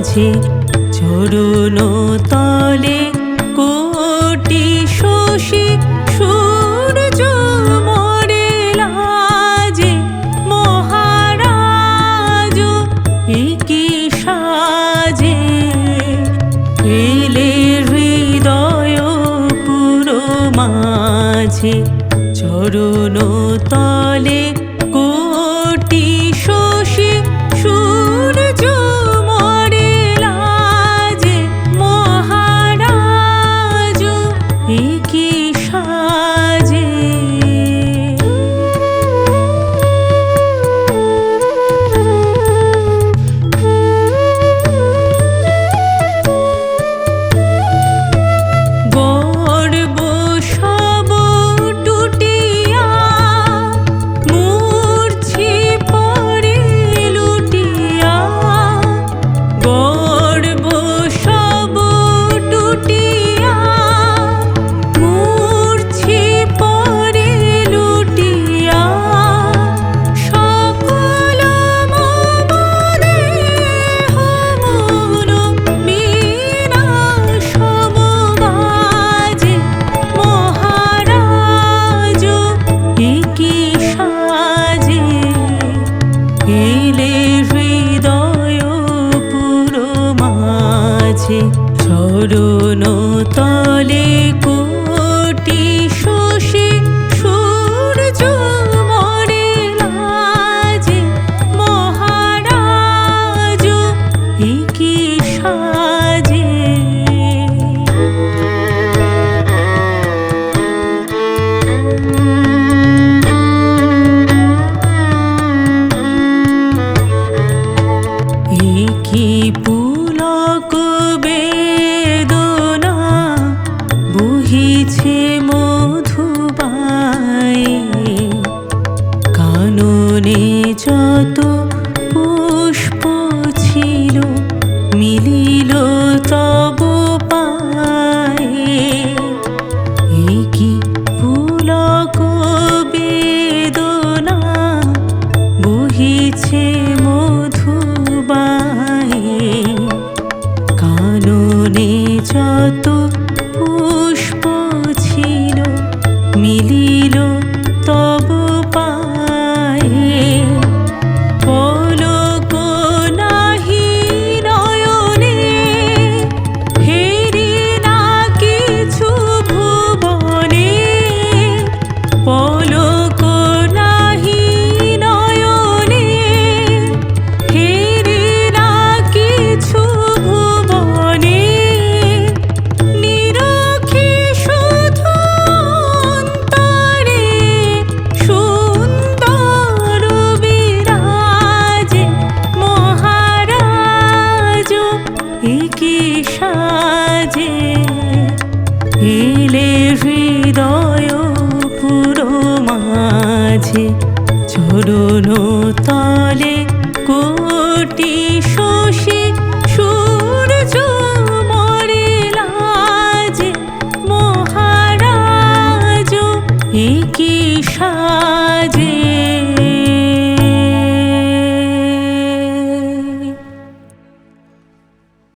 মাঝে চরণ তলে কোটি শশী, সূর্য মরে লাজে মহারাজ একে সাজে? এলে হৃদয় পুরো মাঝে চরণ তলে মাঝে সরণ তলে কো el hilo এলে হৃদয় পুরো মাঝে ঝরুন তলে কোটি শশী সূর্য মরে লাজে মহারাজ একি সা